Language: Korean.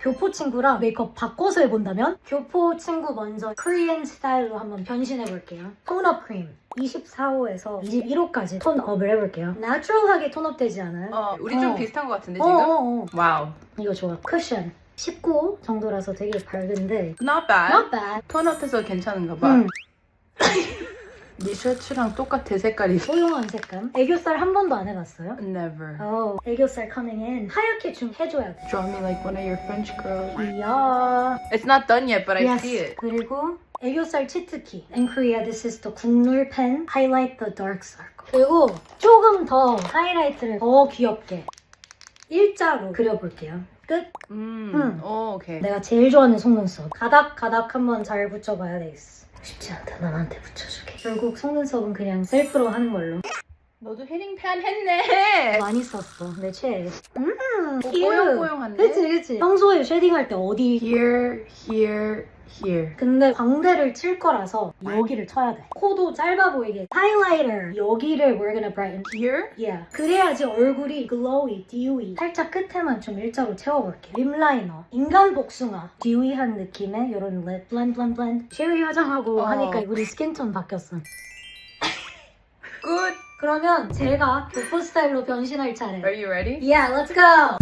교포 친구랑 메이크업 바꿔서 해본다면 교포 친구 먼저 코리안 스타일로 한번 변신해 볼게요. 톤업 크림 24호에서 21호까지 톤업을 해볼게요. 내추럴하게 톤업 되지 않아요? 어, 우리 좀 어. 비슷한 것 같은데 어, 지금? 어, 어. 와우. 이거 좋아. 쿠션 19호 정도라서 되게 밝은데 Not bad. not bad. 톤업해서 괜찮은가 봐. 음, 네 셔츠랑 똑같아 색깔이. 소용한 색감. 애교살 한 번도 안 해봤어요? Never. 어, 애교살 in. 하얗게 좀 해줘야 돼. Draw me like one of your French girls. 이야. It's not done yet, but I see it. 그리고 애교살 치트키. In Korea, this is the 국룰 펜. Highlight the dark circle. 그리고 조금 더 하이라이트를 더 귀엽게 일자로 그려볼게요. 끝. 음. 음. 오, 오케이. 내가 제일 좋아하는 속눈썹. 가닥 가닥 한번 잘 붙여봐야 되겠어. 쉽지 않다. 남한테 붙여주게. 결국 속눈썹은 그냥 셀프로 하는 걸로. 너도 헤링 팬 했네. 많이 썼어. 내 최애. 음, 어, cute. 뽀용뽀용한데? 그치 그치. 평소에 쉐딩할 때 어디 Here, here, here. 근데 광대를 칠 거라서 여기를 쳐야 돼. 코도 짧아 보이게. 하이라이터 여기를 we're gonna brighten. Here? Yeah. 그래야지 얼굴이 glowy, dewy. 살짝 끝에만 좀 일자로 채워볼게. 립 라이너. 인간 복숭아. dewy한 느낌의 이런 립 블렌드 블렌드 블렌드. 쉐리 화장하고 어. 하니까 우리 스킨 톤 바뀌었어. Good. 그러면 제가 교포 스타일로 변신할 차례. Are you ready? Yeah, let's go.